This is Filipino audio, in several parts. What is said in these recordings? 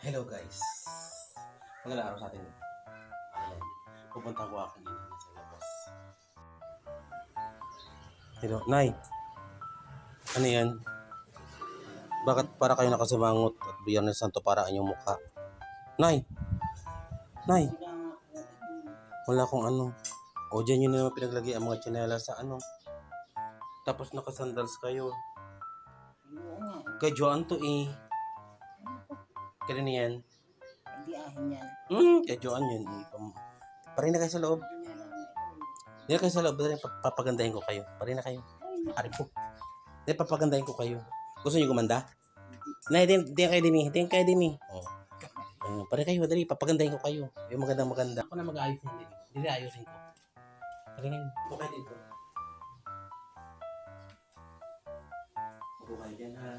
Hello guys. Magandang araw sa atin. Ayan. Pupunta ko aking ina na sa labas. Hello, Nay. Ano yan? Bakit para kayo nakasimangot at biyernes santo para ang inyong mukha? Nay! Nay! Wala akong ano. O dyan yun naman pinaglagay ang mga tsinela sa ano. Tapos nakasandals kayo. Kay Joan to eh. Kailan yan? Hindi ahin yan. Hmm, kay Joan yun. Parin na kayo sa loob. Hindi na kayo sa loob. Papagandahin ko kayo. Parin na kayo. Ari po. Hindi, papagandahin ko kayo. Gusto niyo gumanda? Na, hindi, hindi kayo din eh. Hindi kayo din eh. Oh. Uh, pare kayo, dali, papagandahin ko kayo. Yung magandang maganda. Ako na mag-ayos din. Hindi, ayusin ko. Parin kayo. Upo kayo dito. Upo kayo dyan ha.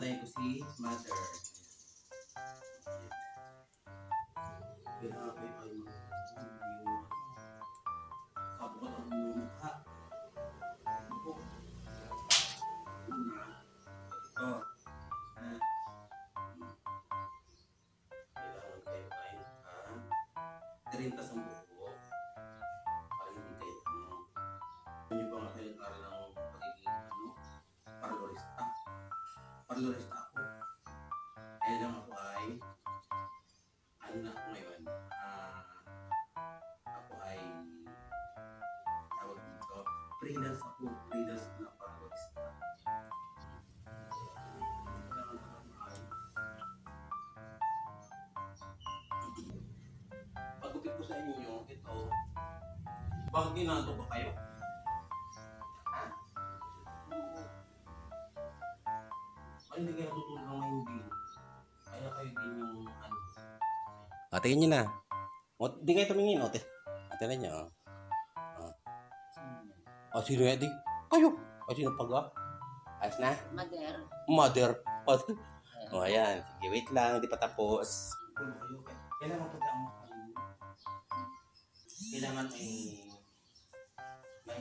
Papagandahin ko si mother. Kayo ay yung kabukat ang inyong mukha. Opo. Una. Ito. Ha? Kailangan kayo ay ah, 30 sa Parlorista ako. Kaya lang ako ay ano na ako ngayon? Ah, ako ay tawag dito. Freelance ako. Freelance na maayos. Pagupit ko sa inyo, ito, bakit ginagawa ba kayo? Ay, hindi kayo natutulog ng mahimbing. Kaya kayo din yung ano. Ah, tingin nyo na. O, di kayo tumingin, o. Ate na niya, o. O, sino yan? Di, kayo. O, sino pag, ah? Ayos na? Mother. Mother. O, o ayan. Sige, wait lang. Hindi pa tapos. Kailangan po ang Kailangan ay may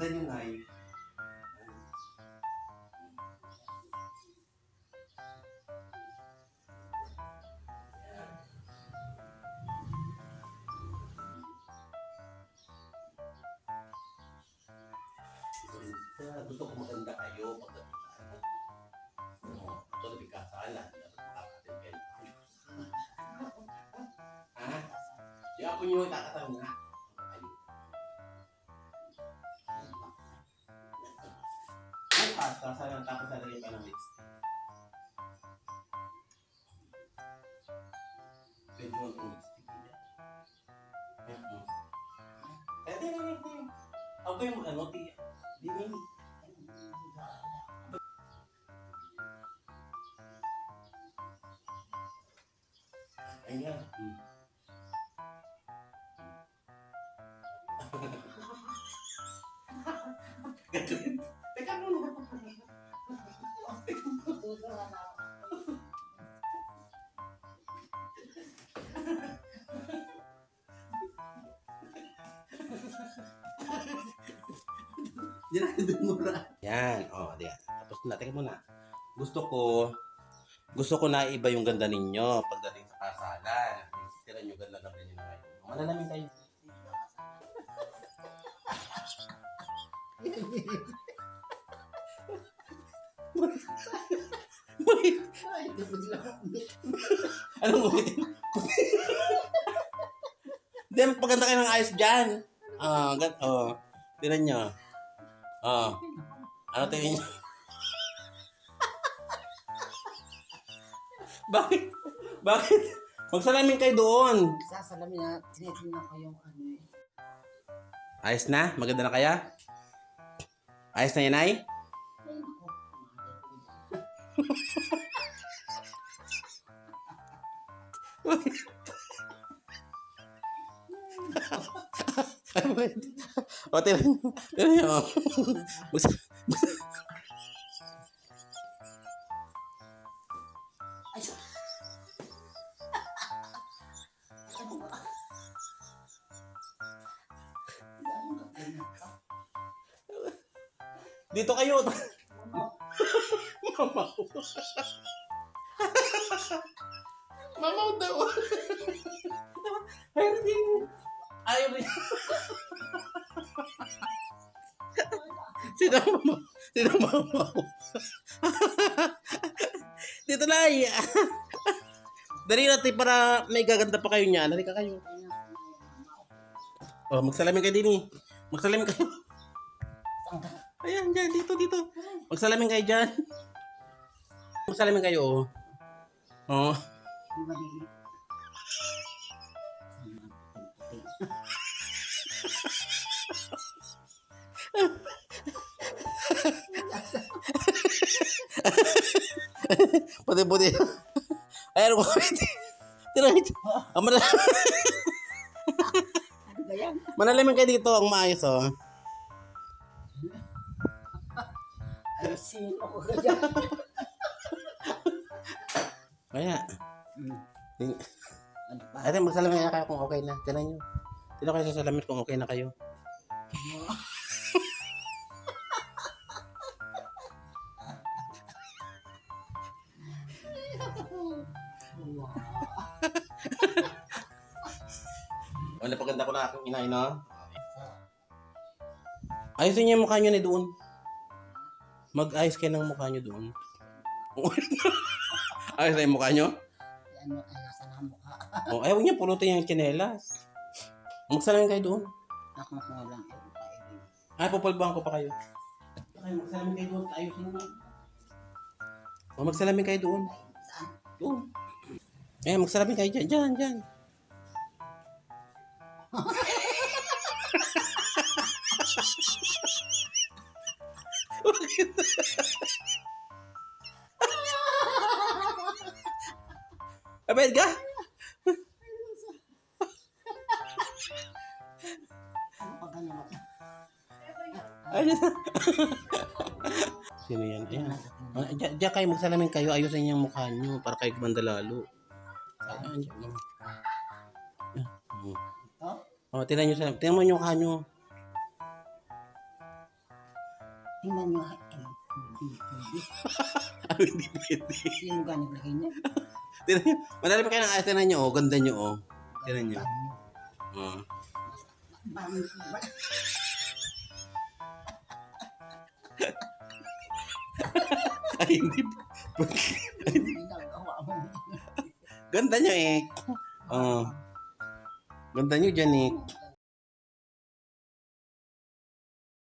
Niyo, Nay. Kaya gusto ko maganda kayo pagdating sa ano. Oo, ito na kayo. Ha? Di ako nyo itakataw nga. Pasta. Sana tapos rin pa ng. Pwede mo ang lipstick niya. Mhm. Eh, di, di, di. Ako yung ano, di, di, di. Ayan. Hmm. Diyan na doon mura. Yan. Oh, diyan. Tapos na. Teka muna. Gusto ko, gusto ko na iba yung ganda ninyo pagdating sa kasalan. Tira nyo ganda ganda nyo na ngayon. Malalamin tayo. Wait. Ay, hindi mo sila. Anong umitin? Hindi, magpaganda kayo ng ayos dyan. Ah, gan oh. Tinan nyo. Ah. Ano tingin nyo? Bakit? Bakit? Magsalamin kayo doon. Sasalamin na, tinitingnan ko yung ano eh. Ayos na? Maganda na kaya? Ayos na yan? Ay, Ano ba yun? O, tinan, tinan nyo. Dito kayo. Mamaw. Mamaw daw. Ay, hindi. Ayaw mama? Sino ang mama ko? Dito na ay. Dali natin para may gaganda pa kayo niya. Dali ka kayo. Oh, magsalamin kayo din eh. Magsalamin kayo. Ayan, dyan, dito, dito. Magsalamin kayo dyan. Magsalamin kayo, oh. Oh. Pati. Ayan, mo. Tira, ang manal Ano ba yan? manalamin kayo dito, ang maayos, oh. Ay, sino ko kaya? Kaya, Hmm. ting- Ano ate, magsalamin kaya kayo kung okay na. Tinan nyo. Dito kayo sa salamin kung okay na kayo. Wow. Wala paganda ko na aking inay, no? Ayusin niyo yung mukha niyo ni doon. Mag-ayos kayo ng mukha niyo doon. Ayos na yung mukha niyo? Ano ay nasa na mukha? O, ayaw niya pulutin yung tsinelas. Magsalamin kayo doon. Ako ko lang ay pupulbuhan ko pa kayo. Ay, magsalamin kayo doon. Ayusin mo. O, magsalamin kayo doon. Saan? Doon. Eh, magsalamin kayo dyan. Dyan, dyan. Abed ka? Ayun. Sino yan? Ayan. Ah, Diyan, diyan kayo magsalamin kayo. Ayusin niyo yung mukha niyo para kayo gumanda lalo. Oh? Oh, tingnan niyo sa tingnan mo yung mukha niyo. Tingnan nyo. ay, ay, Hindi. Ano hindi pwede. Sino ka naglagay niya? Tingnan niyo. Madali pa kayo ng ayos. Tingnan niyo, oh. Ganda niyo, oh. Tingnan niyo. Banyo. Oh. Banyo ba? Ay, hindi. Ganda niyo, eh. Oh. Ganda niyo dyan, eh.